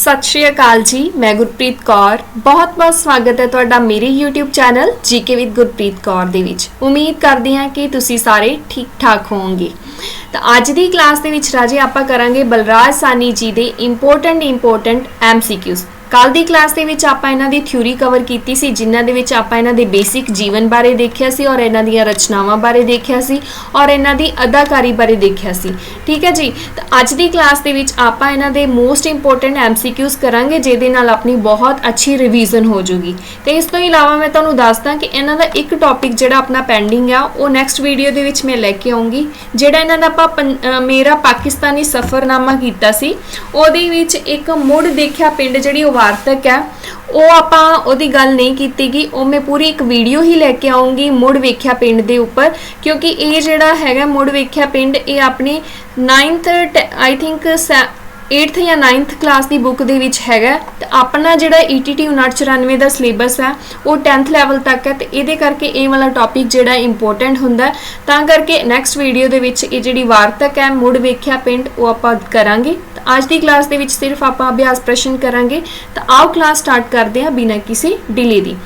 ਸਤਿ ਸ਼੍ਰੀ ਅਕਾਲ ਜੀ, ਮੈਂ ਗੁਰਪ੍ਰੀਤ ਕੌਰ। ਬਹੁਤ-ਬਹੁਤ ਸਵਾਗਤ ਹੈ ਤੁਹਾਡਾ ਮੇਰੇ YouTube channel GK with Gurpreet Kaur ਦੇ ਵਿੱਚ। ਉਮੀਦ ਕਰਦੀ ਹਾਂ ਕਿ ਤੁਸੀਂ ਸਾਰੇ ਠੀਕ-ਠਾਕ ਹੋਵੋਗੇ। ਤਾਂ ਅੱਜ ਦੀ ਕਲਾਸ ਦੇ ਵਿੱਚ ਰਾਜੇ ਆਪਾਂ ਕਰਾਂਗੇ ਬਲਰਾਜ ਸਾਨੀ ਜੀ ਦੇ ਇੰਪੋਰਟੈਂਟ ਇੰਪੋਰਟੈਂਟ MCQs ਕੱਲ ਦੀ ਕਲਾਸ ਦੇ ਵਿੱਚ ਆਪਾਂ ਇਹਨਾਂ ਦੀ ਥਿਊਰੀ ਕਵਰ ਕੀਤੀ ਸੀ, ਜਿਨ੍ਹਾਂ ਦੇ ਵਿੱਚ ਆਪਾਂ ਇਹਨਾਂ ਦੇ ਬੇਸਿਕ ਜੀਵਨ ਬਾਰੇ ਦੇਖਿਆ ਸੀ ਔਰ ਇਹਨਾਂ ਦੀਆਂ ਰਚਨਾਵਾਂ ਬਾਰੇ ਦੇਖਿਆ ਸੀ ਔਰ ਇਹਨਾਂ ਦੀ ਅਦਾਕਾਰੀ ਬਾਰੇ ਦੇਖਿਆ ਸੀ। ਠੀਕ ਹੈ ਜੀ? ਤਾਂ ਅੱਜ ਦੀ ਕਲਾਸ ਦੇ ਵਿੱਚ ਆਪਾਂ ਇਹਨਾਂ ਦੇ ਮੋਸਟ ਇੰਪੋਰਟੈਂਟ ਐਮਸੀਕਿਊਜ਼ ਕਰਾਂਗੇ, ਜਿਹਦੇ ਨਾਲ ਆਪਣੀ ਬਹੁਤ ਅੱਛੀ ਰਿਵੀਜ਼ਨ ਹੋ ਜੂਗੀ ਤੇ ਇਸ ਤੋਂ ਇਲਾਵਾ ਮੈਂ ਤੁਹਾਨੂੰ ਦੱਸਦਾ ਕਿ ਇਹਨਾਂ ਦਾ ਇੱਕ ਟੌਪਿਕ ਜਿਹੜਾ ਆਪਣਾ ਪੈਂਡਿੰਗ ਆ, ਉਹ ਨੈਕਸਟ ਵੀਡੀਓ ਦੇ ਵਿੱਚ ਮੈਂ ਲੈ ਕੇ ਆਉਂਗੀ ਜਿਹੜਾ ਇਹਨਾਂ ਦਾ ਆਪਾਂ ਪੰ- ਮੇਰਾ ਪਾਕਿਸਤਾਨੀ ਸਫ਼ਰਨਾਮਾ ਕੀਤਾ ਸੀ। ਉਹਦੇ ਵਿੱਚ ਇੱਕ ਮੁੜ ਦੇਖਿਆ ਪਿੰਡ ਜਿਹੜੀ ਉਹ ਵਾਰਤਕ ਹੈ। ਉਹ ਆਪਾਂ ਉਹਦੀ ਗੱਲ ਨਹੀਂ ਕੀਤੀਗੀ ਉਹ ਮੈਂ ਪੂਰੀ ਇੱਕ ਵੀਡੀਓ ਹੀ ਲੈ ਕੇ ਆਉਂਗੀ ਮੁੜ ਵੇਖਿਆ ਪਿੰਡ ਦੇ ਉੱਪਰ। ਕਿਉਂਕਿ ਇਹ ਜਿਹੜਾ ਹੈਗਾ ਮੁੜ ਵੇਖਿਆ ਪਿੰਡ, ਇਹ ਆਪਣੀ 9th ਆਈ ਥਿੰਕ 8th ਜਾਂ 9th ਕਲਾਸ ਦੀ ਬੁੱਕ ਦੇ ਵਿੱਚ ਹੈਗਾ ਤੇ ਆਪਣਾ ਜਿਹੜਾ E ETT 994 ਦਾ ਸਿਲੇਬਸ ਹੈ, ਉਹ 10th ਲੈਵਲ ਤੱਕ ਹੈ ਤੇ ਇਹਦੇ ਕਰਕੇ ਇਹ ਵਾਲਾ ਟੌਪਿਕ ਜਿਹੜਾ ਇੰਪੋਰਟੈਂਟ ਹੁੰਦਾ ਤਾਂ ਕਰਕੇ ਨੈਕਸਟ ਵੀਡੀਓ ਦੇ ਵਿੱਚ ਇਹ ਜਿਹੜੀ ਵਾਰਤਕ ਹੈ, ਮੁੜ ਵੇਖਿਆ ਪਿੰਡ, ਉਹ ਆਪਾਂ ਕਰਾਂਗੇ। ਤਾਂ ਅੱਜ ਦੀ ਕਲਾਸ ਦੇ ਵਿੱਚ ਸਿਰਫ ਆਪਾਂ ਅਭਿਆਸ ਪ੍ਰਸ਼ਨ ਕਰਾਂਗੇ। ਤਾਂ ਆਓ ਕਲਾਸ ਸਟਾਰਟ ਕਰਦੇ ਹਾਂ ਬਿਨਾਂ ਕਿਸੇ ਡਿਲੇ ਦੀ।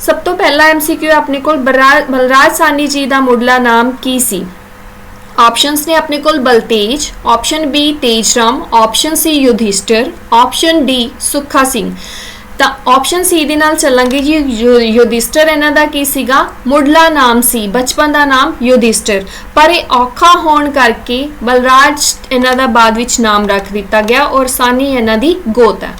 ਸਭ ਤੋਂ ਪਹਿਲਾ ਐਮਸੀਕਿਊ ਆਪਣੇ ਕੋਲ। ਬਲਰਾ- ਬਲਰਾਜ ਸਾਨੀ ਜੀ ਦਾ ਮੁੱਢਲਾ ਨਾਮ ਕੀ ਸੀ? ਆਪਸ਼ਨਸ ਨੇ ਆਪਣੇ ਕੋਲ Baltej option B Tejram option C Yudhishthir option D Sukha Singh. ਤਾਂ ਆਪਸ਼ਨ ਸੀ ਦੇ ਨਾਲ ਚੱਲਾਂਗੇ ਜੀ, ਯੁ- ਯੁਧਿਸ਼ਟਰ ਇਹਨਾਂ ਦਾ ਕੀ ਸੀਗਾ? ਮੁੱਢਲਾ ਨਾਮ ਸੀ, ਬਚਪਨ ਦਾ ਨਾਮ ਯੁਧਿਸ਼ਟਰ। ਪਰ ਇਹ ਔਖਾ ਹੋਣ ਕਰਕੇ ਬਲਰਾਜ ਇਹਨਾਂ ਦਾ ਬਾਅਦ ਵਿੱਚ ਨਾਮ ਰੱਖ ਦਿੱਤਾ ਗਿਆ ਔਰ ਸਾਨੀ ਇਹਨਾਂ ਦੀ ਗੋਤ ਹੈ।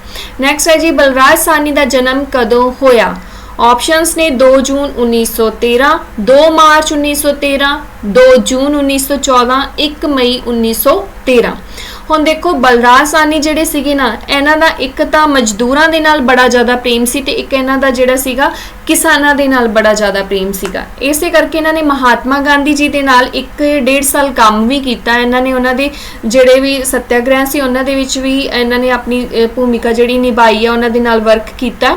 ਨੈਕਸਟ ਹੈ ਜੀ, ਬਲਰਾਜ ਸਾਨੀ ਦਾ ਜਨਮ ਕਦੋਂ ਹੋਇਆ? ਆਪਸ਼ਨਸ ਨੇ 2 ਜੂਨ 1913 2 ਮਾਰਚ 1913 2 ਜੂਨ 1914 1 ਮਈ 1913 ਹੁਣ ਦੇਖੋ ਬਲਰਾਜ ਸਾਨੀ ਜਿਹੜੇ ਸੀਗੇ ਨਾ, ਇਹਨਾਂ ਦਾ ਇੱਕ ਤਾਂ ਮਜ਼ਦੂਰਾਂ ਦੇ ਨਾਲ ਬੜਾ ਜ਼ਿਆਦਾ ਪ੍ਰੇਮ ਸੀ ਤੇ ਇੱਕ ਇਹਨਾਂ ਦਾ ਜਿਹੜਾ ਸੀਗਾ ਕਿਸਾਨਾਂ ਦੇ ਨਾਲ ਬੜਾ ਜ਼ਿਆਦਾ ਪ੍ਰੇਮ ਸੀਗਾ। ਇਸੇ ਕਰਕੇ ਇਹਨਾਂ ਨੇ ਮਹਾਤਮਾ ਗਾਂਧੀ ਜੀ ਦੇ ਨਾਲ ਇੱਕ ਡੇਢ ਸਾਲ ਕੰਮ ਵੀ ਕੀਤਾ। ਇਹਨਾਂ ਨੇ ਉਹਨਾਂ ਦੇ ਜਿਹੜੇ ਵੀ ਸੱਤਿਆਗ੍ਰਹਿ ਸੀ, ਉਹਨਾਂ ਦੇ ਵਿੱਚ ਵੀ ਇਹਨਾਂ ਨੇ ਆਪਣੀ ਭੂਮਿਕਾ ਜਿਹੜੀ ਨਿਭਾਈ ਆ, ਉਹਨਾਂ ਦੇ ਨਾਲ ਵਰਕ ਕੀਤਾ।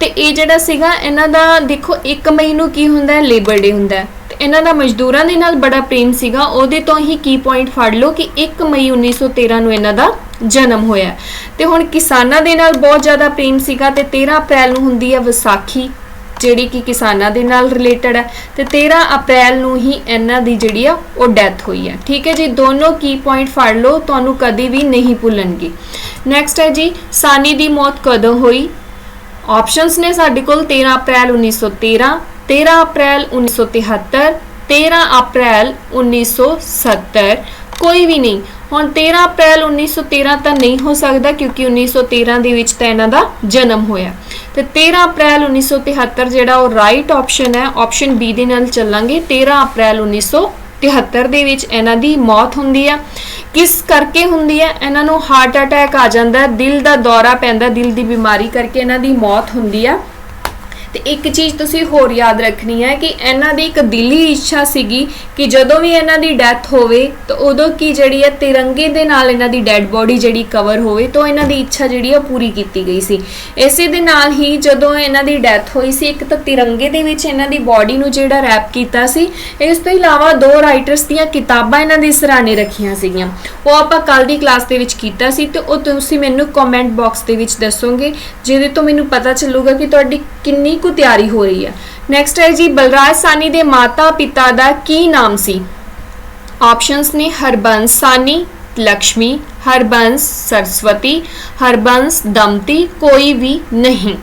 ਤੇ ਇਹ ਜਿਹੜਾ ਸੀਗਾ, ਇਹਨਾਂ ਦਾ ਦੇਖੋ 1 ਮਈ ਨੂੰ ਕੀ ਹੁੰਦਾ ਹੈ? ਲੇਬਰ ਡੇ ਹੁੰਦਾ ਹੈ। ਇਹਨਾਂ ਦਾ ਮਜ਼ਦੂਰਾਂ ਦੇ ਨਾਲ ਬੜਾ ਪ੍ਰੇਮ ਸੀਗਾ। ਉਹਦੇ ਤੋਂ ਹੀ ਕੀ ਪੁਆਇੰਟ ਫੜ ਲਓ ਕਿ 1 ਮਈ 1913 ਨੂੰ ਇਹਨਾਂ ਦਾ ਜਨਮ ਹੋਇਆ ਤੇ ਹੁਣ ਕਿਸਾਨਾਂ ਦੇ ਨਾਲ ਬਹੁਤ ਜ਼ਿਆਦਾ ਪ੍ਰੇਮ ਸੀਗਾ ਤੇ 13 ਅਪ੍ਰੈਲ ਨੂੰ ਹੁੰਦੀ ਹੈ ਵਿਸਾਖੀ, ਜਿਹੜੀ ਕਿ ਕਿਸਾਨਾਂ ਦੇ ਨਾਲ ਰਿਲੇਟਡ ਹੈ। ਤੇ 13 ਅਪ੍ਰੈਲ ਨੂੰ ਹੀ ਇਹਨਾਂ ਦੀ ਜਿਹੜੀ ਆ, ਉਹ ਡੈਥ ਹੋਈ ਹੈ। ਠੀਕ ਹੈ ਜੀ, ਦੋਨੋਂ ਕੀ ਪੁਆਇੰਟ ਫੜ ਲਓ, ਤੁਹਾਨੂੰ ਕਦੇ ਵੀ ਨਹੀਂ ਭੁੱਲਣਗੇ। ਨੈਕਸਟ ਹੈ ਜੀ, ਸਾਨੀ ਦੀ ਮੌਤ ਕਦੋਂ ਹੋਈ? ਆਪਸ਼ਨਸ ਨੇ ਸਾਡੇ ਕੋਲ 13 ਅਪ੍ਰੈਲ 1913 13 ਅਪ੍ਰੈਲ 1973 13 ਅਪ੍ਰੈਲ 1970 ਕੋਈ ਵੀ ਨਹੀਂ, ਹੁਣ 13 ਅਪ੍ਰੈਲ 1913 ਤਾਂ ਨਹੀਂ ਹੋ ਸਕਦਾ ਕਿਉਂਕਿ 1913 ਦੇ ਵਿੱਚ ਤਾਂ ਇਹਨਾਂ ਦਾ ਜਨਮ ਹੋਇਆ। ਤੇ 13 ਅਪ੍ਰੈਲ 1973 ਜਿਹੜਾ ਉਹ ਰਾਈਟ ਆਪਸ਼ਨ ਹੈ ਆਪਸ਼ਨ ਬੀ ਦੇ ਨਾਲ ਚੱਲਾਂਗੇ। 13 ਅਪ੍ਰੈਲ 1973 ਦੇ ਵਿੱਚ ਇਹਨਾਂ ਦੀ ਮੌਤ ਹੁੰਦੀ ਹੈ। ਕਿਸ ਕਰਕੇ ਹੁੰਦੀ ਹੈ? ਇਹਨਾਂ ਨੂੰ ਹਾਰਟ ਅਟੈਕ ਆ ਜਾਂਦਾ ਹੈ, ਦਿਲ ਦਾ ਦੌਰਾ ਪੈਂਦਾ, ਦਿਲ ਦੀ ਬਿਮਾਰੀ ਕਰਕੇ ਇਹਨਾਂ ਦੀ ਮੌਤ ਹੁੰਦੀ ਹੈ। ਤੇ ਇੱਕ ਚੀਜ਼ ਤੁਸੀਂ ਹੋਰ ਯਾਦ ਰੱਖਣੀ ਹੈ ਕਿ ਇਹਨਾਂ ਦੀ ਇੱਕ ਦਿਲੀ ਇੱਛਾ ਸੀਗੀ ਕਿ ਜਦੋਂ ਵੀ ਇਹਨਾਂ ਦੀ ਡੈਥ ਹੋਵੇ ਤਾਂ ਉਦੋਂ ਕੀ ਜਿਹੜੀ ਹੈ ਤਿਰੰਗੇ ਦੇ ਨਾਲ ਇਹਨਾਂ ਦੀ ਡੈੱਡ ਬੋਡੀ ਜਿਹੜੀ ਕਵਰ ਹੋਵੇ ਤਾਂ ਇਹਨਾਂ ਦੀ ਇੱਛਾ ਜਿਹੜੀ ਹੈ ਪੂਰੀ ਕੀਤੀ ਗਈ ਸੀ। ਇਸੇ ਦੇ ਨਾਲ ਹੀ ਜਦੋਂ ਇਹਨਾਂ ਦੀ ਡੈਥ ਹੋਈ ਸੀ, ਇੱਕ ਤਾਂ ਤਿਰੰਗੇ ਦੇ ਵਿੱਚ ਇਹਨਾਂ ਦੀ ਬੋਡੀ ਨੂੰ ਜਿਹੜਾ ਰੈਪ ਕੀਤਾ ਸੀ, ਇਸ ਤੋਂ ਇਲਾਵਾ ਦੋ ਰਾਈਟਰਸ ਦੀਆਂ ਕਿਤਾਬਾਂ ਇਹਨਾਂ ਦੇ ਸਰਾਣੇ ਰੱਖੀਆਂ ਸੀਗੀਆਂ। ਉਹ ਆਪਾਂ ਕੱਲ ਦੀ ਕਲਾਸ ਦੇ ਵਿੱਚ ਕੀਤਾ ਸੀ ਤੇ ਉਹ ਤੁਸੀਂ ਮੈਨੂੰ ਕਮੈਂਟ ਬਾਕਸ ਦੇ ਵਿੱਚ ਦੱਸੋਗੇ, ਜਿਹਦੇ ਤੋਂ ਮੈਨੂੰ ਪਤਾ ਚੱਲੂਗਾ ਕਿ ਤੁਹਾਡੀ ਕਿੰਨੀ ਕੁ ਤਿਆਰੀ ਹੋ ਰਹੀ ਹੈ। ਨੈਕਸਟ ਹੈ ਜੀ, ਬਲਰਾਜ ਸਾਨੀ ਦੇ ਮਾਤਾ ਪਿਤਾ ਦਾ ਕੀ ਨਾਮ ਸੀ? ਆਪਸ਼ਨਸ ਨੇ ਹਰਬੰਸ ਸਾਨੀ ਲక్ష్ਮੀ ਹਰਬੰਸ ਸਰਸਵਤੀ, ਹਰਬੰਸ ਦਮਤੀ, ਕੋਈ ਵੀ ਨਹੀਂ।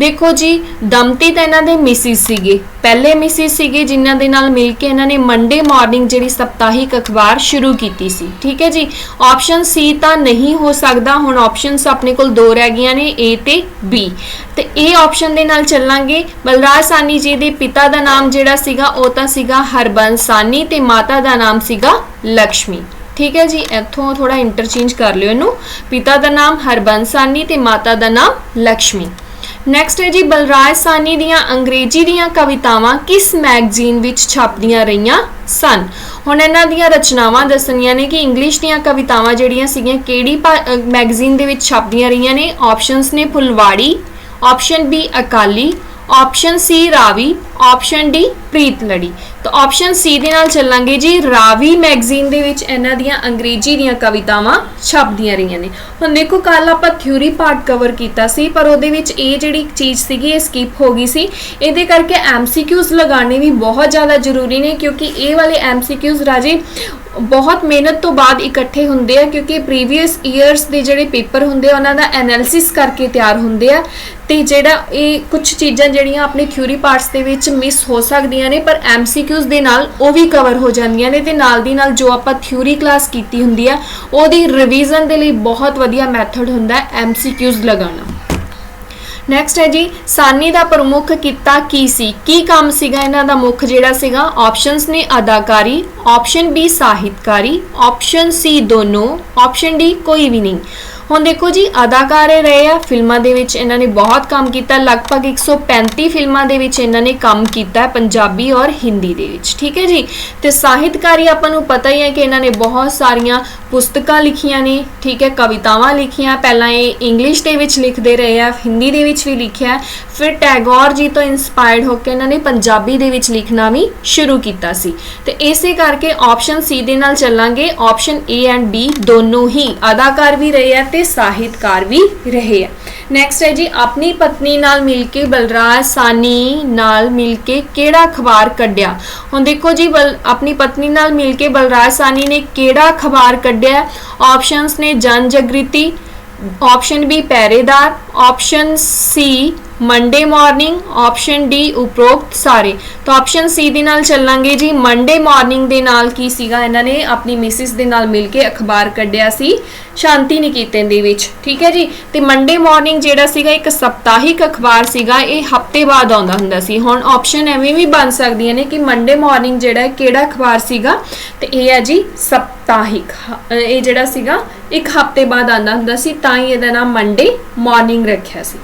ਦੇਖੋ ਜੀ ਦਮਤੀ ਤਾਂ ਇਹਨਾਂ ਦੇ ਮਿਸਿਸ ਸੀਗੇ। ਪਹਿਲੇ ਮਿਸਿਸ ਸੀਗੇ ਜਿਨ੍ਹਾਂ ਦੇ ਨਾਲ ਮਿਲ ਕੇ ਇਹਨਾਂ ਨੇ ਮੰਡੇ ਮਾਰਨਿੰਗ ਜਿਹੜੀ ਸਪਤਾਹਿਕ ਅਖਬਾਰ ਸ਼ੁਰੂ ਕੀਤੀ ਸੀ। ਠੀਕ ਹੈ ਜੀ? ਆਪਸ਼ਨ ਸੀ ਤਾਂ ਨਹੀਂ ਹੋ ਸਕਦਾ। ਹੁਣ ਆਪਸ਼ਨਸ ਆਪਣੇ ਕੋਲ ਦੋ ਰਹਿ ਗਈਆਂ ਨੇ ਏ ਤੇ ਬੀ ਤੇ ਇਹ ਆਪਸ਼ਨ ਦੇ ਨਾਲ ਚੱਲਾਂਗੇ। ਬਲਰਾਜ ਸਾਨੀ ਜੀ ਦੇ ਪਿਤਾ ਦਾ ਨਾਮ ਜਿਹੜਾ ਸੀਗਾ, ਉਹ ਤਾਂ ਸੀਗਾ ਹਰਬੰਸ ਸਾਨੀ ਤੇ ਮਾਤਾ ਦਾ ਨਾਮ ਸੀਗਾ ਲక్ష్ਮੀ ਠੀਕ ਹੈ ਜੀ? ਇੱਥੋਂ ਥੋੜਾ ਇੰਟਰਚੇਂਜ ਕਰ ਲਿਓ ਇਹਨੂੰ। ਪਿਤਾ ਦਾ ਨਾਮ ਹਰਬੰਸਾਨੀ ਤੇ ਮਾਤਾ ਦਾ ਨਾਮ ਲక్ష్ਮੀ ਨੈਕਸਟ ਹੈ ਜੀ, ਬਲਰਾਜ ਸਾਨੀ ਦੀਆਂ ਅੰਗਰੇਜ਼ੀ ਦੀਆਂ ਕਵਿਤਾਵਾਂ ਕਿਸ ਮੈਗਜ਼ੀਨ ਵਿੱਚ ਛਾਪਦੀਆਂ ਰਹੀਆਂ ਸਨ? ਹੁਣ ਇਹਨਾਂ ਦੀਆਂ ਰਚਨਾਵਾਂ ਦੱਸਣੀਆਂ ਨੇ ਕਿ ਇੰਗਲਿਸ਼ ਦੀਆਂ ਕਵਿਤਾਵਾਂ ਜਿਹੜੀਆਂ ਸੀਗੀਆਂ, ਕਿਹੜੀ ਮੈਗਜ਼ੀਨ ਦੇ ਵਿੱਚ ਛਾਪਦੀਆਂ ਰਹੀਆਂ ਨੇ? ਆਪਸ਼ਨਸ ਨੇ Phulwari option B Akali option C Ravi, option D Preet Lari. ਤਾਂ ਆਪਸ਼ਨ ਸੀ ਦੇ ਨਾਲ ਚੱਲਾਂਗੇ ਜੀ ਰਾਵੀ ਮੈਗਜ਼ੀਨ ਦੇ ਵਿੱਚ ਇਹਨਾਂ ਦੀਆਂ ਅੰਗਰੇਜ਼ੀ ਦੀਆਂ ਕਵਿਤਾਵਾਂ ਛਪਦੀਆਂ ਰਹੀਆਂ ਨੇ। ਹੁਣ ਦੇਖੋ ਕੱਲ ਆਪਾਂ ਥਿਊਰੀ ਪਾਰਟ ਕਵਰ ਕੀਤਾ ਸੀ, ਪਰ ਉਹਦੇ ਵਿੱਚ ਇਹ ਜਿਹੜੀ ਚੀਜ਼ ਸੀਗੀ, ਇਹ ਸਕਿਪ ਹੋ ਗਈ ਸੀ। ਇਹਦੇ ਕਰਕੇ ਐਮਸੀਕਿਊਜ਼ ਲਗਾਉਣੇ ਵੀ ਬਹੁਤ ਜ਼ਿਆਦਾ ਜ਼ਰੂਰੀ ਨੇ, ਕਿਉਂਕਿ ਇਹ ਵਾਲੇ ਐਮਸੀਕਿਊਜ਼ ਰਾਜੇ ਬਹੁਤ ਮਿਹਨਤ ਤੋਂ ਬਾਅਦ ਇਕੱਠੇ ਹੁੰਦੇ ਆ, ਕਿਉਂਕਿ ਪ੍ਰੀਵੀਅਸ ਇਅਰਸ ਦੇ ਜਿਹੜੇ ਪੇਪਰ ਹੁੰਦੇ ਆ, ਉਹਨਾਂ ਦਾ ਐਨਾਲਿਸਿਸ ਕਰਕੇ ਤਿਆਰ ਹੁੰਦੇ ਆ। ਤੇ ਜਿਹੜਾ ਇਹ ਕੁਝ ਚੀਜ਼ਾਂ ਜਿਹੜੀਆਂ ਆਪਣੇ ਥਿਊਰੀ ਪਾਰਟਸ ਦੇ ਵਿੱਚ ਮਿਸ ਹੋ ਸਕਦੀਆਂ ਨੇ, ਪਰ ਐਮਸੀਕਿਊਜ਼ ਦੇ ਨਾਲ ਉਹ ਵੀ ਕਵਰ ਹੋ ਜਾਂਦੀਆਂ ਨੇ ਤੇ ਨਾਲ ਦੀ ਨਾਲ ਜੋ ਆਪਾਂ ਥਿਊਰੀ ਕਲਾਸ ਕੀਤੀ ਹੁੰਦੀ ਆ, ਉਹਦੀ ਰਿਵੀਜ਼ਨ ਦੇ ਲਈ ਬਹੁਤ ਵਧੀਆ ਮੈਥਡ ਹੁੰਦਾ ਹੈ ਐਮਸੀਕਿਊਜ਼ ਲਗਾਉਣਾ। ਨੈਕਸਟ ਹੈ ਜੀ ਸਾਨੀ ਦਾ ਪ੍ਰਮੁੱਖ ਕਿੱਤਾ ਕੀ ਸੀ? ਕੀ ਕੰਮ ਸੀਗਾ ਇਹਨਾਂ ਦਾ ਮੁੱਖ ਜਿਹੜਾ ਸੀਗਾ? ਆਪਸ਼ਨਸ ਨੇ ਅਦਾਕਾਰੀ ਆਪਸ਼ਨ ਬੀ ਸਾਹਿਤਕਾਰੀ ਆਪਸ਼ਨ ਸੀ ਦੋਨੋਂ ਆਪਸ਼ਨ ਡੀ ਕੋਈ ਵੀ ਨਹੀਂ। ਹੁਣ ਦੇਖੋ ਜੀ, ਅਦਾਕਾਰ ਰਹੇ ਆ, ਫਿਲਮਾਂ ਦੇ ਵਿੱਚ ਇਹਨਾਂ ਨੇ ਬਹੁਤ ਕੰਮ ਕੀਤਾ। ਲਗਭਗ 135 ਫਿਲਮਾਂ ਦੇ ਵਿੱਚ ਇਹਨਾਂ ਨੇ ਕੰਮ ਕੀਤਾ ਪੰਜਾਬੀ ਔਰ ਹਿੰਦੀ ਦੇ ਵਿੱਚ। ਠੀਕ ਹੈ ਜੀ? ਤੇ ਸਾਹਿਤਕਾਰੀ ਆਪਾਂ ਨੂੰ ਪਤਾ ਹੀ ਹੈ ਕਿ ਇਹਨਾਂ ਨੇ ਬਹੁਤ ਸਾਰੀਆਂ ਪੁਸਤਕਾਂ ਲਿਖੀਆਂ ਨੇ, ਠੀਕ ਹੈ, ਕਵਿਤਾਵਾਂ ਲਿਖੀਆਂ, ਪਹਿਲਾਂ ਇਹ ਇੰਗਲਿਸ਼ ਦੇ ਵਿੱਚ ਲਿਖਦੇ ਰਹੇ ਆ, ਹਿੰਦੀ ਦੇ ਵਿੱਚ ਵੀ ਲਿਖਿਆ ਫਿਰ ਟੈਗੋਰ ਜੀ ਤੋਂ ਇਨਸਪਾਇਰਡ ਹੋ ਕੇ ਇਹਨਾਂ ਨੇ ਪੰਜਾਬੀ ਦੇ ਵਿੱਚ ਲਿਖਣਾ ਵੀ ਸ਼ੁਰੂ ਕੀਤਾ ਸੀ। ਤੇ ਇਸੇ ਕਰਕੇ ਆਪਸ਼ਨ ਸੀ ਦੇ ਨਾਲ ਚੱਲਾਂਗੇ ਆਪਸ਼ਨ ਏ ਐਂਡ ਬੀ ਦੋਨੋਂ ਹੀ ਅਦਾਕਾਰ ਵੀ ਰਹੇ ਆ ਤੇ ਸਾਹਿਤਕਾਰ ਵੀ ਰਹੇ ਆ। ਨੈਕਸਟ ਹੈ ਜੀ, ਆਪਣੀ ਪਤਨੀ ਨਾਲ ਮਿਲ ਕੇ ਬਲਰਾਜ ਸਾਨੀ ਨਾਲ ਮਿਲ ਕੇ ਕਿਹੜਾ ਅਖਬਾਰ ਕੱਢਿਆ? ਹੁਣ ਦੇਖੋ ਜੀ, ਬਲ ਆਪਣੀ ਪਤਨੀ ਨਾਲ ਮਿਲ ਕੇ ਬਲਰਾਜ ਸਾਨੀ ਨੇ ਕਿਹੜਾ ਅਖਬਾਰ ਕੱਢਿਆ? ਆਪਸ਼ਨਸ ਨੇ Jan Jagriti option B Pehredar option C Monday Morning option D ਉਪਰੋਕਤ ਸਾਰੇ ਤਾਂ ਆਪਸ਼ਨ ਸੀ ਦੇ ਨਾਲ ਚੱਲਾਂਗੇ ਜੀ। ਮੰਡੇ ਮਾਰਨਿੰਗ ਦੇ ਨਾਲ ਕੀ ਸੀਗਾ? ਇਹਨਾਂ ਨੇ ਆਪਣੀ ਮਿਸਿਸ ਦੇ ਨਾਲ ਮਿਲ ਕੇ ਅਖਬਾਰ ਕੱਢਿਆ ਸੀ ਸ਼ਾਂਤੀ ਨਿਕੇਤਨ ਦੇ ਵਿੱਚ। ਠੀਕ ਹੈ ਜੀ? ਤੇ ਮੰਡੇ ਮਾਰਨਿੰਗ ਜਿਹੜਾ ਸੀਗਾ, ਇੱਕ ਸਪਤਾਹਿਕ ਅਖਬਾਰ ਸੀਗਾ। ਇਹ ਹਫ਼ਤੇ ਬਾਅਦ ਆਉਂਦਾ ਹੁੰਦਾ ਸੀ। ਹੁਣ ਆਪਸ਼ਨ ਐਵੇਂ ਵੀ ਬਣ ਸਕਦੀਆਂ ਨੇ ਕਿ ਮੰਡੇ ਮਾਰਨਿੰਗ ਜਿਹੜਾ ਕਿਹੜਾ ਅਖਬਾਰ ਸੀਗਾ? ਤੇ ਇਹ ਹੈ ਜੀ ਸਪਤਾਹਿਕ। ਇਹ ਜਿਹੜਾ ਸੀਗਾ, ਇੱਕ ਹਫ਼ਤੇ ਬਾਅਦ ਆਉਂਦਾ ਹੁੰਦਾ ਸੀ। ਤਾਂ ਹੀ ਇਹਦਾ ਨਾਮ ਮੰਡੇ ਮਾਰਨਿੰਗ ਰੱਖਿਆ ਸੀ।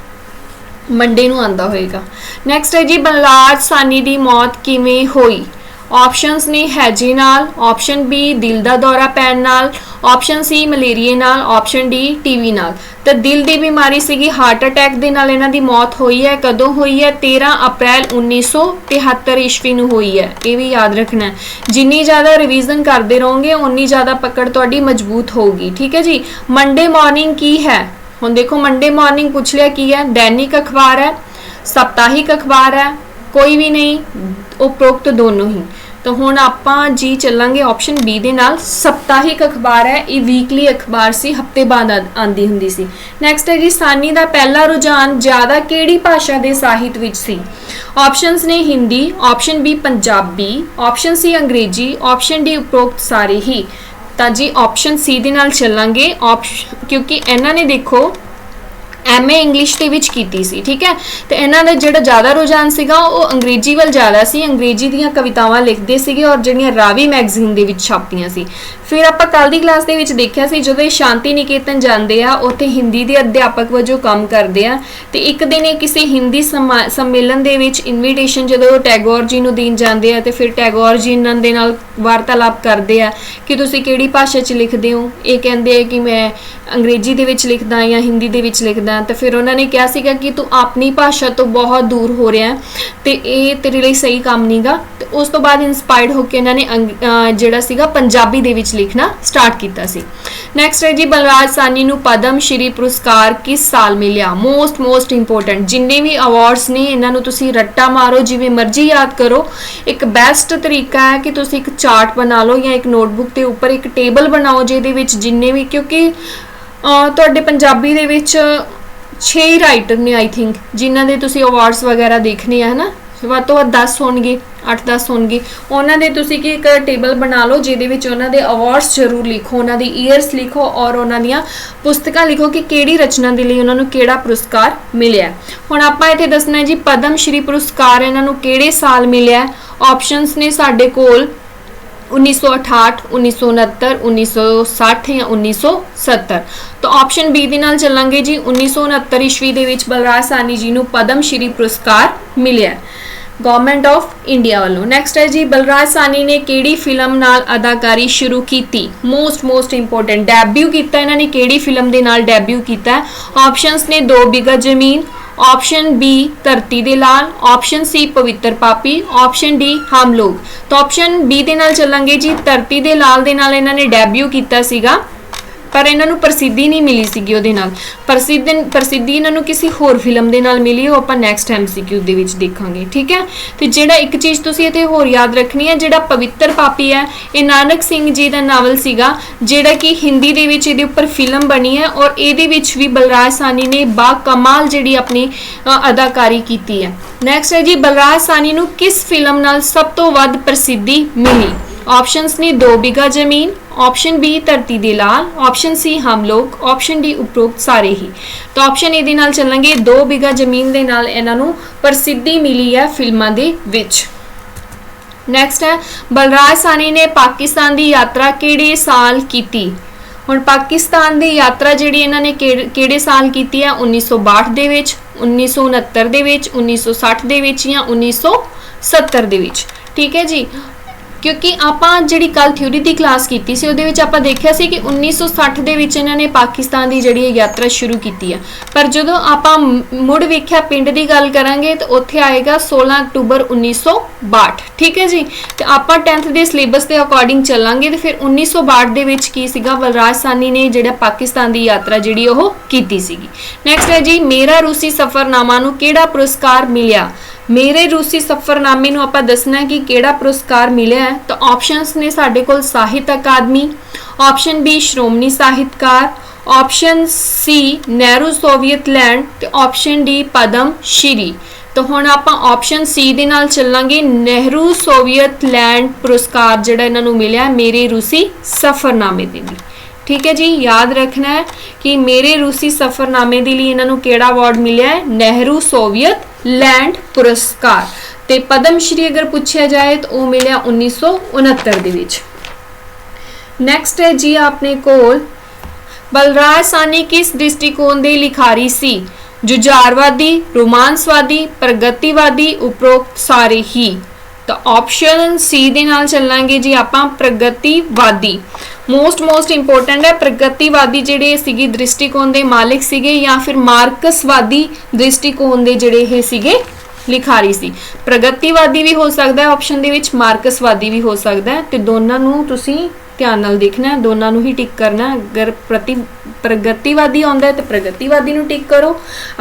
ਮੰਡੇ ਨੂੰ ਆਂਦਾ ਹੋਏਗਾ। ਨੈਕਸਟ ਹੈ ਜੀ ਬਲਰਾਜ ਸਾਨੀ ਦੀ ਮੌਤ ਕਿਵੇਂ ਹੋਈ? ਆਪਸ਼ਨਸ ਨੇ ਹੈਜੇ ਨਾਲ ਆਪਸ਼ਨ ਬੀ ਦਿਲ ਦਾ ਦੌਰਾ ਪੈਣ ਨਾਲ ਆਪਸ਼ਨ ਸੀ ਮਲੇਰੀਏ ਨਾਲ ਆਪਸ਼ਨ ਡੀ ਟੀਵੀ ਨਾਲ। ਤਾਂ ਦਿਲ ਦੀ ਬਿਮਾਰੀ ਸੀਗੀ ਹਾਰਟ ਅਟੈਕ ਦੇ ਨਾਲ ਇਹਨਾਂ ਦੀ ਮੌਤ ਹੋਈ ਹੈ, ਕਦੋਂ ਹੋਈ ਹੈ? 13 ਅਪ੍ਰੈਲ 1973 ਈਸਵੀ ਨੂੰ ਹੋਈ ਹੈ। ਇਹ ਵੀ ਯਾਦ ਰੱਖਣਾ ਹੈ। ਜਿੰਨੀ ਜ਼ਿਆਦਾ ਰਿਵੀਜ਼ਨ ਕਰਦੇ ਰਹੋਗੇ ਉਨੀ ਜ਼ਿਆਦਾ ਪਕੜ ਤੁਹਾਡੀ ਮਜ਼ਬੂਤ ਹੋਊਗੀ। ਠੀਕ ਹੈ ਜੀ? ਮੰਡੇ ਮਾਰਨਿੰਗ ਕੀ ਹੈ? ਹੁਣ ਦੇਖੋ ਮੰਡੇ ਮਾਰਨਿੰਗ ਪੁੱਛ ਲਿਆ ਕੀ ਹੈ, ਦੈਨਿਕ ਅਖਬਾਰ ਹੈ, ਸਪਤਾਹਿਕ ਅਖਬਾਰ ਹੈ, ਕੋਈ ਵੀ ਨਹੀਂ, ਉਪਰੋਕਤ ਦੋਨੋਂ ਹੀ। ਤਾਂ ਹੁਣ ਆਪਾਂ ਜੀ ਚੱਲਾਂਗੇ ਆਪਸ਼ਨ ਬੀ ਦੇ ਨਾਲ। ਸਪਤਾਹਿਕ ਅਖਬਾਰ ਹੈ, ਇਹ ਵੀਕਲੀ ਅਖਬਾਰ ਸੀ, ਹਫ਼ਤੇ ਬਾਅਦ ਆਂ- ਆਉਂਦੀ ਹੁੰਦੀ ਸੀ। ਨੈਕਸਟ ਹੈ ਜੀ, ਸਾਨੀ ਦਾ ਪਹਿਲਾ ਰੁਝਾਨ ਜ਼ਿਆਦਾ ਕਿਹੜੀ ਭਾਸ਼ਾ ਦੇ ਸਾਹਿਤ ਵਿੱਚ ਸੀ? ਆਪਸ਼ਨਸ ਨੇ Hindi option B Punjabi option C Angrezi option D ਉਪਰੋਕਤ ਸਾਰੇ ਹੀ। ਤਾਂ ਜੀ ਆਪਸ਼ਨ ਸੀ ਦੇ ਨਾਲ ਚੱਲਾਂਗੇ। ਆਪਸ਼ਨ ਕਿਉਂਕਿ ਇਹਨਾਂ ਨੇ ਦੇਖੋ ਐਮਏ ਇੰਗਲਿਸ਼ ਦੇ ਵਿੱਚ ਕੀਤੀ ਸੀ, ਠੀਕ ਹੈ? ਤੇ ਇਹਨਾਂ ਦਾ ਜਿਹੜਾ ਜ਼ਿਆਦਾ ਰੁਝਾਨ ਸੀਗਾ, ਉਹ ਅੰਗਰੇਜ਼ੀ ਵੱਲ ਜ਼ਿਆਦਾ ਸੀ। ਅੰਗਰੇਜ਼ੀ ਦੀਆਂ ਕਵਿਤਾਵਾਂ ਲਿਖਦੇ ਸੀਗੇ ਔਰ ਜਿਹੜੀਆਂ ਰਾਵੀ ਮੈਗਜ਼ੀਨ ਦੇ ਵਿੱਚ ਛਾਪਦੀਆਂ ਸੀ। ਫਿਰ ਆਪਾਂ ਕੱਲ ਦੀ ਕਲਾਸ ਦੇ ਵਿੱਚ ਦੇਖਿਆ ਸੀ, ਜਦੋਂ ਇਹ ਸ਼ਾਂਤੀ ਨਿਕੇਤਨ ਜਾਂਦੇ ਆ, ਉੱਥੇ ਹਿੰਦੀ ਦੇ ਅਧਿਆਪਕ ਵਜੋਂ ਕੰਮ ਕਰਦੇ ਆ। ਤੇ ਇੱਕ ਦਿਨ ਇਹ ਕਿਸੇ ਹਿੰਦੀ ਸਮਾ- ਸੰਮੇਲਨ ਦੇ ਵਿੱਚ ਇਨਵੀਟੇਸ਼ਨ ਜਦੋਂ ਟੈਗੋਰ ਜੀ ਨੂੰ ਦੇਣ ਜਾਂਦੇ ਆ, ਤੇ ਫਿਰ ਟੈਗੋਰ ਜੀ ਇਹਨਾਂ ਦੇ ਨਾਲ ਵਾਰਤਾਲਾਪ ਕਰਦੇ ਆ ਕਿ ਤੁਸੀਂ ਕਿਹੜੀ ਭਾਸ਼ਾ 'ਚ ਲਿਖਦੇ ਹੋ? ਇਹ ਕਹਿੰਦੇ ਆ ਕਿ ਮੈਂ ਅੰਗਰੇਜ਼ੀ ਦੇ ਵਿੱਚ ਲਿਖਦਾ ਜਾਂ ਹਿੰਦੀ ਦੇ ਵਿੱਚ ਲਿਖਦਾ। ਤਾਂ ਫਿਰ ਉਹਨਾਂ ਨੇ ਕਿਹਾ ਸੀਗਾ ਕਿ ਤੂੰ ਆਪਣੀ ਭਾਸ਼ਾ ਤੋਂ ਬਹੁਤ ਦੂਰ ਹੋ ਰਿਹਾ। ਹੈ ਤੇ ਇਹ ਤੇਰੇ ਲਈ ਸਹੀ ਕੰਮ ਨਹੀਂਗਾ ਤੇ ਉਸ ਤੋਂ ਬਾਅਦ ਇਨਸਪਾਇਰਡ ਹੋ ਕੇ ਇਹਨਾਂ ਨੇ ਅੰਗ- ਜਿਹੜਾ ਸੀਗਾ, ਪੰਜਾਬੀ ਦੇ ਵਿੱਚ ਲਿਖਣਾ ਸਟਾਰਟ ਕੀਤਾ ਸੀ। ਨੈਕਸਟ ਹੈ ਜੀ, ਬਲਰਾਜ ਸਾਨੀ ਨੂੰ ਪਦਮ ਸ਼੍ਰੀ ਪੁਰਸਕਾਰ ਕਿਸ ਸਾਲ ਮਿਲਿਆ? ਮੋਸਟ ਮੋਸਟ ਇੰਪੋਰਟੈਂਟ ਜਿੰਨੇ ਵੀ ਅਵਾਰਡਸ ਨੇ, ਇਹਨਾਂ ਨੂੰ ਤੁਸੀਂ ਰੱਟਾ ਮਾਰੋ, ਜਿਵੇਂ ਮਰਜ਼ੀ ਯਾਦ ਕਰੋ। ਇੱਕ ਬੈਸਟ ਤਰੀਕਾ ਹੈ ਕਿ ਤੁਸੀਂ ਇੱਕ ਚਾਰਟ ਬਣਾ ਲਓ ਜਾਂ ਇੱਕ ਨੋਟਬੁੱਕ ਦੇ ਉੱਪਰ ਇੱਕ ਟੇਬਲ ਬਣਾਓ, ਜਿਹਦੇ ਵਿੱਚ ਜਿੰਨੇ ਵੀ, ਕਿਉਂਕਿ ਤੁਹਾਡੇ ਪੰਜਾਬੀ ਦੇ ਵਿੱਚ 6 ਰਾਈਟਰ ਨੇ ਆਈ ਥਿੰਕ ਜਿਨ੍ਹਾਂ ਦੇ ਤੁਸੀਂ ਅਵਾਰਡਸ ਵਗੈਰਾ ਦੇਖਣੇ ਆ, ਹਨਾ? ਵੱਧ ਤੋਂ ਵੱਧ 10 ਹੋਣਗੇ। 8-10 ਹੋਣਗੇ। ਉਹਨਾਂ ਦੇ ਤੁਸੀਂ ਕੀ ਇੱਕ ਟੇਬਲ ਬਣਾ ਲਓ, ਜਿਹਦੇ ਵਿੱਚ ਉਹਨਾਂ ਦੇ ਅਵਾਰਡਸ ਜ਼ਰੂਰ ਲਿਖੋ, ਉਹਨਾਂ ਦੀ ਈਅਰਸ ਲਿਖੋ ਔਰ ਉਹਨਾਂ ਦੀਆਂ ਪੁਸਤਕਾਂ ਲਿਖੋ ਕਿ ਕਿਹੜੀ ਰਚਨਾ ਦੇ ਲਈ ਉਹਨਾਂ ਨੂੰ ਕਿਹੜਾ ਪੁਰਸਕਾਰ ਮਿਲਿਆ। ਹੁਣ ਆਪਾਂ ਇੱਥੇ ਦੱਸਣਾ ਹੈ ਜੀ, ਪਦਮ ਸ਼੍ਰੀ ਪੁਰਸਕਾਰ ਇਹਨਾਂ ਨੂੰ ਕਿਹੜੇ ਸਾਲ ਮਿਲਿਆ ਆਪਸ਼ਨਸ ਨੇ ਸਾਡੇ ਕੋਲ 1968 1969 1960 ਜਾਂ 1970 ਤਾਂ ਆਪਸ਼ਨ ਬੀ ਦੇ ਨਾਲ ਚੱਲਾਂਗੇ ਜੀ 1969 ਈਸਵੀ ਦੇ ਵਿੱਚ ਬਲਰਾਜ ਸਾਨੀ ਜੀ ਨੂੰ ਪਦਮ ਸ਼੍ਰੀ ਪੁਰਸਕਾਰ ਮਿਲਿਆ ਗਵਰਨਮੈਂਟ ਆਫ ਇੰਡੀਆ ਵੱਲੋਂ। ਨੈਕਸਟ ਹੈ ਜੀ, ਬਲਰਾਜ ਸਾਨੀ ਨੇ ਕਿਹੜੀ ਫਿਲਮ ਨਾਲ ਅਦਾਕਾਰੀ ਸ਼ੁਰੂ ਕੀਤੀ? ਮੋਸਟ ਮੋਸਟ ਇੰਪੋਰਟੈਂਟ ਡੈਬਿਊ ਕੀਤਾ, ਇਹਨਾਂ ਨੇ ਕਿਹੜੀ ਫਿਲਮ ਦੇ ਨਾਲ ਡੈਬਿਊ ਕੀਤਾ? ਆਪਸ਼ਨਸ ਨੇ ਦੋ ਬਿਗਾ ਜ਼ਮੀਨ। ਆਪਸ਼ਨ ਬੀ ਧਰਤੀ ਦੇ ਲਾਲ। ਆਪਸ਼ਨ ਸੀ ਪਵਿੱਤਰ ਪਾਪੀ। ਆਪਸ਼ਨ ਡੀ ਹਮ ਲੋਗ। ਤਾਂ ਆਪਸ਼ਨ ਬੀ ਦੇ ਨਾਲ ਚੱਲਾਂਗੇ ਜੀ। ਧਰਤੀ ਦੇ ਲਾਲ ਦੇ ਨਾਲ ਇਹਨਾਂ ਨੇ ਡੈਬਿਊ ਕੀਤਾ ਸੀਗਾ। ਪਰ ਇਹਨਾਂ ਨੂੰ ਪ੍ਰਸਿੱਧੀ ਨਹੀਂ ਮਿਲੀ ਸੀਗੀ ਉਹਦੇ ਨਾਲ। ਪ੍ਰਸਿੱਧ ਪ੍ਰਸਿੱਧੀ ਇਹਨਾਂ ਨੂੰ ਕਿਸੇ ਹੋਰ ਫਿਲਮ ਦੇ ਨਾਲ ਮਿਲੀ, ਉਹ ਆਪਾਂ ਨੈਕਸਟ ਐਮਸੀਕਿਊ ਦੇ ਵਿੱਚ ਦੇਖਾਂਗੇ, ਠੀਕ ਹੈ? ਤੇ ਜਿਹੜਾ ਇੱਕ ਚੀਜ਼ ਤੁਸੀਂ ਇੱਥੇ ਹੋਰ ਯਾਦ ਰੱਖਣੀ ਹੈ, ਜਿਹੜਾ ਪਵਿੱਤਰ ਪਾਪੀ ਹੈ, ਇਹ ਨਾਨਕ ਸਿੰਘ ਜੀ ਦਾ ਨਾਵਲ ਸੀਗਾ, ਜਿਹੜਾ ਕਿ ਹਿੰਦੀ ਦੇ ਵਿੱਚ ਇਹਦੇ ਉੱਪਰ ਫਿਲਮ ਬਣੀ ਹੈ ਔਰ ਇਹਦੇ ਵਿੱਚ ਵੀ ਬਲਰਾਜ ਸਾਨੀ ਨੇ ਬਾ ਕਮਾਲ ਜਿਹੜੀ ਆਪਣੀ ਅਦਾਕਾਰੀ ਕੀਤੀ ਹੈ। ਨੈਕਸਟ ਹੈ ਜੀ, ਬਲਰਾਜ ਸਾਨੀ ਨੂੰ ਕਿਸ ਫਿਲਮ ਨਾਲ ਸਭ ਤੋਂ ਵੱਧ ਪ੍ਰਸਿੱਧੀ ਮਿਲੀ? ਆਪਸ਼ਨਸ ਨੇ ਦੋ ਬਿਗਾ ਜ਼ਮੀਨ ਆਪਸ਼ਨ ਬੀ ਧਰਤੀ ਦੇ ਲਾਲ। ਆਪਸ਼ਨ ਸੀ ਹਮ ਲੋਕ ਆਪਸ਼ਨ ਡੀ ਉਪਰੋਕਤ ਸਾਰੇ ਹੀ। ਤਾਂ ਆਪਸ਼ਨ ਏ ਦੇ ਨਾਲ ਚੱਲਾਂਗੇ। ਦੋ ਬਿਗਾ ਜ਼ਮੀਨ ਦੇ ਨਾਲ ਇਹਨਾਂ ਨੂੰ ਪ੍ਰਸਿੱਧੀ ਮਿਲੀ ਹੈ ਫਿਲਮਾਂ ਦੇ ਵਿੱਚ। ਨੈਕਸਟ ਹੈ, ਬਲਰਾਜ ਸਾਨੀ ਨੇ ਪਾਕਿਸਤਾਨ ਦੀ ਯਾਤਰਾ ਕਿਹੜੇ ਸਾਲ ਕੀਤੀ? ਹੁਣ ਪਾਕਿਸਤਾਨ ਦੀ ਯਾਤਰਾ ਜਿਹੜੀ ਇਹਨਾਂ ਨੇ ਕਿਹੜੇ ਕਿਹੜੇ ਸਾਲ ਕੀਤੀ ਹੈ? 1962 ਦੇ ਵਿੱਚ 1969 ਦੇ ਵਿੱਚ 1960 ਦੇ ਵਿੱਚ ਜਾਂ 1970 ਦੇ ਵਿੱਚ। ਠੀਕ ਹੈ ਜੀ? ਕਿਉਂਕਿ ਆਪਾਂ ਜਿਹੜੀ ਕੱਲ ਥਿਊਰੀ ਦੀ ਕਲਾਸ ਕੀਤੀ ਸੀ, ਉਹਦੇ ਵਿੱਚ ਆਪਾਂ ਦੇਖਿਆ ਸੀ ਕਿ 1960 ਦੇ ਵਿੱਚ ਇਹਨਾਂ ਨੇ ਪਾਕਿਸਤਾਨ ਦੀ ਜਿਹੜੀ ਇਹ ਯਾਤਰਾ ਸ਼ੁਰੂ ਕੀਤੀ ਆ। ਪਰ ਜਦੋਂ ਆਪਾਂ ਮੁੜ ਵੇਖਿਆ ਪਿੰਡ ਦੀ ਗੱਲ ਕਰਾਂਗੇ, ਤਾਂ ਉੱਥੇ ਆਏਗਾ 16 ਅਕਤੂਬਰ 1962 ਠੀਕ ਹੈ ਜੀ? ਤੇ ਆਪਾਂ 10th ਦੇ ਸਿਲੇਬਸ ਦੇ ਅਕੋਰਡਿੰਗ ਚੱਲਾਂਗੇ, ਤੇ ਫਿਰ 1962 ਦੇ ਵਿੱਚ ਕੀ ਸੀਗਾ? ਬਲਰਾਜ ਸਾਨੀ ਨੇ ਜਿਹੜਾ ਪਾਕਿਸਤਾਨ ਦੀ ਯਾਤਰਾ ਜਿਹੜੀ ਉਹ ਕੀਤੀ ਸੀਗੀ। ਨੈਕਸਟ ਹੈ ਜੀ, ਮੇਰਾ ਰੂਸੀ ਸਫਰਨਾਮਾ ਨੂੰ ਕਿਹੜਾ ਪੁਰਸਕਾਰ ਮਿਲਿਆ? ਮੇਰੇ ਰੂਸੀ ਸਫਰਨਾਮੇ ਨੂੰ ਆਪਾਂ ਦੱਸਣਾ ਕਿ ਕਿਹੜਾ ਪੁਰਸਕਾਰ ਮਿਲਿਆ ਹੈ? ਤਾਂ ਆਪਸ਼ਨਸ ਨੇ ਸਾਡੇ ਕੋਲ ਸਾਹਿਤ ਅਕਾਦਮੀ option B Shiromani Sahitkar option C Nehru Soviet Land ਤੇ ਆਪਸ਼ਨ ਡੀ ਪਦਮ ਸ਼੍ਰੀ। ਤਾਂ ਹੁਣ ਆਪਾਂ ਆਪਸ਼ਨ ਸੀ ਦੇ ਨਾਲ ਚੱਲਾਂਗੇ। ਨਹਿਰੂ ਸੋਵੀਅਤ ਲੈਂਡ ਪੁਰਸਕਾਰ ਜਿਹੜਾ ਇਹਨਾਂ ਨੂੰ ਮਿਲਿਆ ਮੇਰੇ ਰੂਸੀ ਸਫਰਨਾਮੇ ਦੇ ਲਈ। ਠੀਕ ਹੈ ਜੀ, ਯਾਦ ਰੱਖਣਾ ਹੈ ਕਿ ਮੇਰੇ ਰੂਸੀ ਸਫਰਨਾਮੇ ਦੇ ਲਈ ਇਹਨਾਂ ਨੂੰ ਕਿਹੜਾ ਅਵਾਰਡ ਮਿਲਿਆ ਹੈ? ਨਹਿਰੂ ਸੋਵੀਅਤ ਲੈਂਡ ਪੁਰਸਕਾਰ। ਤੇ ਪਦਮ ਸ਼੍ਰੀ ਅਗਰ ਪੁੱਛਿਆ ਜਾਏ ਤਾਂ ਉਹ ਮਿਲਿਆ 1969 ਦੇ ਵਿੱਚ। ਨੈਕਸਟ ਹੈ ਜੀ ਆਪਣੇ ਕੋਲ, ਬਲਰਾਜ ਸਾਨੀ ਕਿਸ ਦ੍ਰਿਸ਼ਟੀਕੋਣ ਦੇ ਲਿਖਾਰੀ ਸੀ? ਜੁਝਾਰਵਾਦੀ, ਰੋਮਾਂਸਵਾਦੀ, ਪ੍ਰਗਤੀਵਾਦੀ, ਉਪਰੋਕਤ ਸਾਰੇ ਹੀ। ਤਾਂ ਆਪਸ਼ਨ ਸੀ ਦੇ ਨਾਲ ਚੱਲਾਂਗੇ ਜੀ ਆਪਾਂ ਪ੍ਰਗਤੀਵਾਦੀ। ਮੋਸਟ ਮੋਸਟ ਇੰਪੋਰਟੈਂਟ ਹੈ ਪ੍ਰਗਤੀਵਾਦੀ ਜਿਹੜੇ ਸੀਗੇ ਦ੍ਰਿਸ਼ਟੀਕੋਣ ਦੇ ਮਾਲਿਕ ਸੀਗੇ ਜਾਂ ਫਿਰ ਮਾਰਕਸਵਾਦੀ ਦ੍ਰਿਸ਼ਟੀਕੋਣ ਦੇ ਜਿਹੜੇ ਇਹ ਸੀਗੇ ਲਿਖਾਰੀ ਸੀ। ਪ੍ਰਗਤੀਵਾਦੀ ਵੀ ਹੋ ਸਕਦਾ ਹੈ ਆਪਸ਼ਨ ਦੇ ਵਿੱਚ ਮਾਰਕਸਵਾਦੀ ਵੀ ਹੋ ਸਕਦਾ ਹੈ। ਤੇ ਦੋਨਾਂ ਨੂੰ ਤੁਸੀਂ ਧਿਆਨ ਨਾਲ ਦੇਖਣਾ, ਦੋਨਾਂ ਨੂੰ ਹੀ ਟਿਕ ਕਰਨਾ। ਅਗਰ ਪ੍ਰਤੀ ਪ੍ਰਗਤੀਵਾਦੀ ਆਉਂਦਾ ਹੈ ਤਾਂ ਪ੍ਰਗਤੀਵਾਦੀ ਨੂੰ ਟਿਕ ਕਰੋ।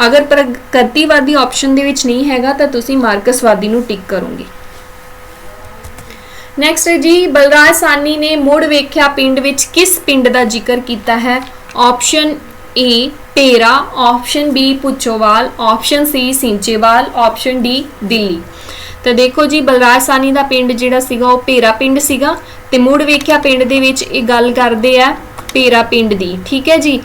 ਅਗਰ ਪ੍ਰਗਤੀਵਾਦੀ ਆਪਸ਼ਨ ਦੇ ਵਿੱਚ ਨਹੀਂ ਹੈਗਾ ਤਾਂ ਤੁਸੀਂ ਮਾਰਕਸਵਾਦੀ ਨੂੰ ਟਿਕ ਕਰੋਗੇ। ਨੈਕਸਟ ਜੀ, ਬਲਰਾਜ ਸਾਨੀ ਨੇ ਮੁੜ ਵੇਖਿਆ ਪਿੰਡ ਵਿੱਚ ਕਿਸ ਪਿੰਡ ਦਾ ਜ਼ਿਕਰ ਕੀਤਾ ਹੈ? Option A Pera option B Puchhowal option C Seechewal option D Delhi ਤਾਂ ਦੇਖੋ ਜੀ, ਬਲਰਾਜ ਸਾਨੀ ਦਾ ਪਿੰਡ ਜਿਹੜਾ ਸੀਗਾ, ਉਹ ਪੇਰਾ ਪਿੰਡ ਸੀਗਾ ਤੇ ਮੁੜ ਵੇਖਿਆ ਪਿੰਡ ਦੇ ਵਿੱਚ ਇਹ ਗੱਲ ਕਰਦੇ ਆ ਪੇਰਾ ਪਿੰਡ ਦੀ, ਠੀਕ ਹੈ ਜੀ?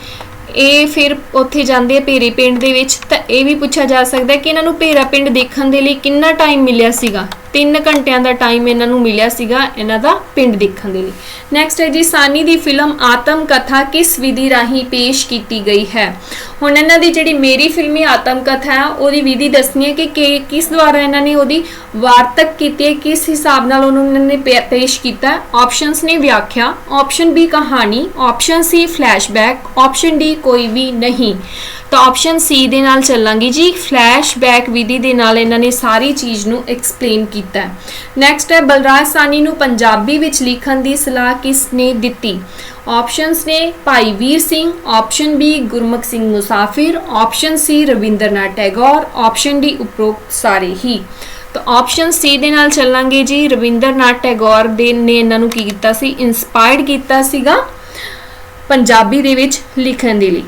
ਇਹ ਫਿਰ ਉੱਥੇ ਜਾਂਦੇ ਆ ਭੇਰੇ ਪਿੰਡ ਦੇ ਵਿੱਚ, ਤਾਂ ਇਹ ਵੀ ਪੁੱਛਿਆ ਜਾ ਸਕਦਾ ਕਿ ਇਹਨਾਂ ਨੂੰ ਭੇਰਾ ਪਿੰਡ ਦੇਖਣ ਦੇ ਲਈ ਕਿੰਨਾ ਟਾਈਮ ਮਿਲਿਆ ਸੀਗਾ? 3 ਘੰਟਿਆਂ ਦਾ ਟਾਈਮ ਇਹਨਾਂ ਨੂੰ ਮਿਲਿਆ ਸੀਗਾ ਇਹਨਾਂ ਦਾ ਪਿੰਡ ਦੇਖਣ ਦੇ ਲਈ। ਨੈਕਸਟ ਹੈ ਜੀ, ਸਾਨੀ ਦੀ ਫਿਲਮ ਆਤਮ ਕਥਾ ਕਿਸ ਵਿਧੀ ਰਾਹੀਂ ਪੇਸ਼ ਕੀਤੀ ਗਈ ਹੈ? ਹੁਣ ਇਹਨਾਂ ਦੀ ਜਿਹੜੀ ਮੇਰੀ ਫਿਲਮੀ ਆਤਮ ਕਥਾ ਹੈ, ਉਹਦੀ ਵਿਧੀ ਦੱਸਣੀ ਹੈ ਕਿ ਕਿ- ਕਿਸ ਦੁਆਰਾ ਇਹਨਾਂ ਨੇ ਉਹਦੀ ਵਾਰਤਕ ਕੀਤੀ ਹੈ, ਕਿਸ ਹਿਸਾਬ ਨਾਲ ਉਹਨੂੰ ਇਹਨਾਂ ਨੇ ਪੇ- ਪੇਸ਼ ਕੀਤਾ ਹੈ? ਆਪਸ਼ਨਸ ਨੇ ਵਿਆਖਿਆ। ਆਪਸ਼ਨ ਬੀ ਕਹਾਣੀ option C flashback option D ਕੋਈ ਵੀ ਨਹੀਂ। ਤਾਂ ਆਪਸ਼ਨ ਸੀ ਦੇ ਨਾਲ ਚੱਲਾਂਗੇ ਜੀ ਫਲੈਸ਼ਬੈਕ ਵਿਧੀ ਦੇ ਨਾਲ ਇਹਨਾਂ ਨੇ ਸਾਰੀ ਚੀਜ਼ ਨੂੰ ਐਕਸਪਲੇਨ ਕੀਤਾ ਹੈ। ਨੈਕਸਟ ਹੈ, ਬਲਰਾਜ ਸਾਨੀ ਨੂੰ ਪੰਜਾਬੀ ਵਿੱਚ ਲਿਖਣ ਦੀ ਸਲਾਹ ਕਿਸ ਨੇ ਦਿੱਤੀ? ਆਪਸ਼ਨਸ ਨੇ Bhai Vir Singh option B Gurmukh Singh Musafir option C Rabindranath Tagore option D ਉਪਰੋਕਤ ਸਾਰੇ ਹੀ। ਤਾਂ ਆਪਸ਼ਨ ਸੀ ਦੇ ਨਾਲ ਚੱਲਾਂਗੇ ਜੀ। ਰਵਿੰਦਰਨਾਥ ਟੈਗੋਰ ਦੇ ਨੇ ਇਹਨਾਂ ਨੂੰ ਕੀ ਕੀਤਾ ਸੀ? ਇਨਸਪਾਇਰਡ ਕੀਤਾ ਸੀਗਾ ਪੰਜਾਬੀ ਦੇ ਵਿੱਚ ਲਿਖਣ ਦੇ ਲਈ।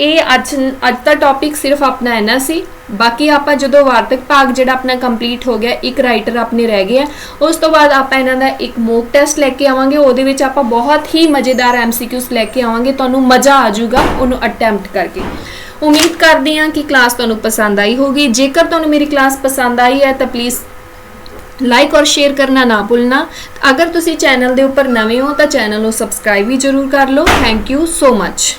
ਇਹ ਅੱਜ ਅੱਜ ਦਾ ਟੌਪਿਕ ਸਿਰਫ ਆਪਣਾ ਇੰਨਾ ਸੀ। ਬਾਕੀ ਆਪਾਂ ਜਦੋਂ ਵਾਰਤਕ ਭਾਗ ਜਿਹੜਾ ਆਪਣਾ ਕੰਪਲੀਟ ਹੋ ਗਿਆ, ਇੱਕ ਰਾਈਟਰ ਆਪਣੇ ਰਹਿ ਗਿਆ ਉਸ ਤੋਂ ਬਾਅਦ ਆਪਾਂ ਇਹਨਾਂ ਦਾ ਇੱਕ ਮੋਕ ਟੈਸਟ ਲੈ ਕੇ ਆਵਾਂਗੇ। ਉਹਦੇ ਵਿੱਚ ਆਪਾਂ ਬਹੁਤ ਹੀ ਮਜ਼ੇਦਾਰ ਐਮਸੀਕਿਊਸ ਲੈ ਕੇ ਆਵਾਂਗੇ। ਤੁਹਾਨੂੰ ਮਜ਼ਾ ਆ ਜਾਊਗਾ ਉਹਨੂੰ ਅਟੈਂਪਟ ਕਰਕੇ। ਉਮੀਦ ਕਰਦੀ ਹਾਂ ਕਿ ਕਲਾਸ ਤੁਹਾਨੂੰ ਪਸੰਦ ਆਈ ਹੋਗੀ ਜੇਕਰ ਤੁਹਾਨੂੰ ਮੇਰੀ ਕਲਾਸ ਪਸੰਦ ਆਈ ਹੈ, ਤਾਂ ਪਲੀਜ਼ ਲਾਈਕ ਔਰ ਸ਼ੇਅਰ ਕਰਨਾ ਨਾ ਭੁੱਲਣਾ। ਅਗਰ ਤੁਸੀਂ ਚੈਨਲ ਦੇ ਉੱਪਰ ਨਵੇਂ ਹੋ, ਤਾਂ ਚੈਨਲ ਨੂੰ ਸਬਸਕ੍ਰਾਈਬ ਵੀ ਜ਼ਰੂਰ ਕਰ ਲਓ। Thank you so much